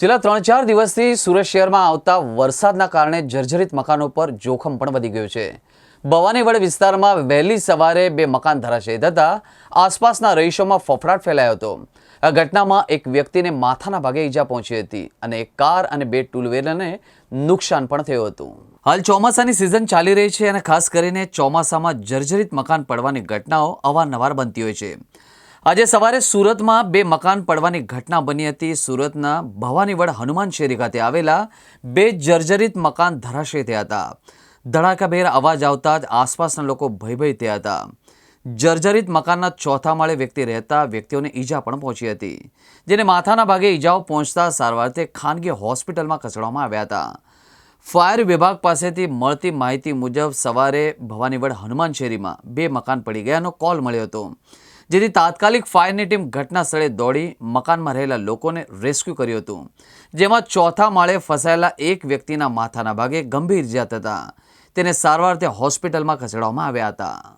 છેલ્લા ત્રણ ચાર દિવસથી સુરત શહેરમાં આવતા વરસાદના કારણે જર્જરિત મકાનો પર જોખમ પણ વધી ગયું છે. ભવાનીવડ વિસ્તારમાં વહેલી સવારે બે મકાન ધરાશયી થતાં આસપાસના રહીશોમાં ફફડાટ ફેલાયો હતો. આ ઘટનામાં એક વ્યક્તિને માથાના ભાગે ઈજા પહોંચી હતી અને એક કાર અને બે ટુ વ્હીલરને નુકસાન પણ થયું હતું. હાલ ચોમાસાની સિઝન ચાલી રહી છે અને ખાસ કરીને ચોમાસામાં જર્જરિત મકાન પડવાની ઘટનાઓ અવારનવાર બનતી હોય છે. આજે સવારે સુરતમાં બે મકાન પડવાની ઘટના બની હતી. સુરતના ભવાનીવડ હનુમાન શેરી ખાતે આવેલા બે જર્જરિત મકાન ધરાશય થયા હતા. ધડાકાભેર અવાજ આવતા જ આસપાસના લોકો ભયભય થયા હતા. જર્જરિત મકાનના ચોથા માળે વ્યક્તિ રહેતા વ્યક્તિઓને ઈજા પણ પહોંચી હતી, જેને માથાના ભાગે ઈજાઓ પહોંચતા સારવારથી ખાનગી હોસ્પિટલમાં ખસેડવામાં આવ્યા હતા. ફાયર વિભાગ પાસેથી મળતી માહિતી મુજબ સવારે ભવાનીવડ હનુમાન શેરીમાં બે મકાન પડી ગયાનો કોલ મળ્યો હતો. જેથી તાત્કાલિક ફાયરની ટીમ ઘટના સ્થળે દોડી મકાનમાં રહેલા લોકોને રેસ્ક્યુ કર્યું હતું. જેમાં ચોથા માળે ફસાયેલા એક વ્યક્તિના માથાના ભાગે ગંભીર ઇજા થતા તેને સારવારથી હોસ્પિટલમાં ખસેડવામાં આવ્યા હતા.